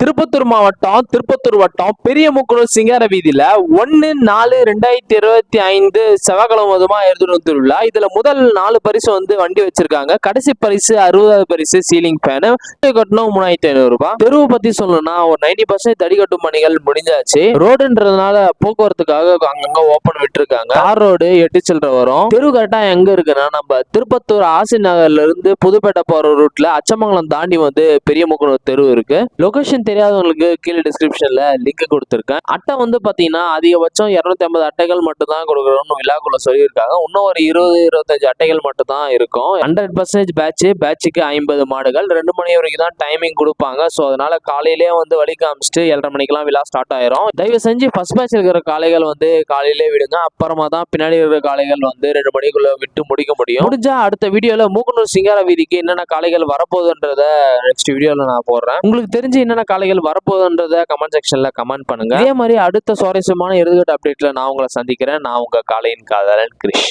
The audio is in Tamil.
திருப்பத்தூர் மாவட்டம் திருப்பத்தூர் வட்டம் பெரிய முக்குளூர் சிங்கார வீதியில ஒன்னு நாலு ரெண்டாயிரத்தி இருபத்தி ஐந்து செவ்வாய்க்கிழமை மதுமா எழுதுன திருவிழா இதுல முதல் நாலு பரிசு வந்து வண்டி வச்சிருக்காங்க. கடைசி பரிசு அறுபதாவது பரிசு சீலிங் ஃபேனு கட்டணும் மூணாயிரத்தி ஐநூறு ரூபாய். தெருவை பத்தி சொல்லணும்னா ஒரு நைன்டி பர்சன்ட் தடி கட்டும் பணிகள் முடிஞ்சாச்சு. ரோடுன்றதுனால போக்குவரத்துக்காக அங்கங்க ஓப்பன் விட்டுருக்காங்க. கார் ரோடு எட்டு சில்லற வரும். தெரு கரெக்டா எங்க இருக்குன்னா நம்ம திருப்பத்தூர் ஆசி நகர்ல இருந்து புதுப்பேட்டை போற ரூட்ல அச்சமங்கலம் தாண்டி வந்து பெரிய முக்குளூர் தெரு இருக்கு. லொகேஷன் தெரியாதவங்களுக்கு கீழே டிஸ்கிரிப்ஷன்ல லிங்க் கொடுத்துருக்கேன். அட்டை வந்து பாத்தீங்கன்னா அதிகபட்சம் இருநூத்தி ஐம்பது அட்டைகள் மட்டும் தான் கொடுக்குறோம்னு விழாக்குள்ள சொல்லியிருக்காங்க. இன்னும் ஒரு இருபது இருபத்தஞ்சு அட்டைகள் மட்டும் தான் இருக்கும் ஹண்ட்ரட் பர்சன்டேஜ் பேட்ச் பேட்சுக்கு ஐம்பது மாடுகள். ரெண்டு மணி வரைக்கும் தான் டைமிங் கொடுப்பாங்க. ஸோ அதனால காலையிலேயே வந்து வழி காமிச்சிட்டு ஏழரை மணிக்கெல்லாம் விழா ஸ்டார்ட் ஆயிரும். தயவு செஞ்சு ஃபர்ஸ்ட் பேட்ச் இருக்கிற காளைகள் வந்து காலையிலே விடுங்க. அப்புறமா தான் பின்னாடி இருக்கிற காளைகள் வந்து ரெண்டு மணிக்குள்ள விட்டு முடிக்க முடியும். முடிஞ்சா அடுத்த வீடியோல மூக்கனூர் சிங்கார வீதிக்கு என்னென்ன காளைகள் வரப்போகுதுன்றத நெக்ஸ்ட் வீடியோல நான் போடுறேன். உங்களுக்கு தெரிஞ்சு என்னென்ன காளைகள் வரப்போகுதுன்றத கமெண்ட் செக்ஷன்ல கமெண்ட் பண்ணுங்க. இதே மாதிரி அடுத்த சுவாரஸ்யமான இறுதிக்கட்ட அப்டேட்ல நான் உங்களை சந்திக்கிறேன். நான் உங்க காளையின் காதலன் கிரிஷ்.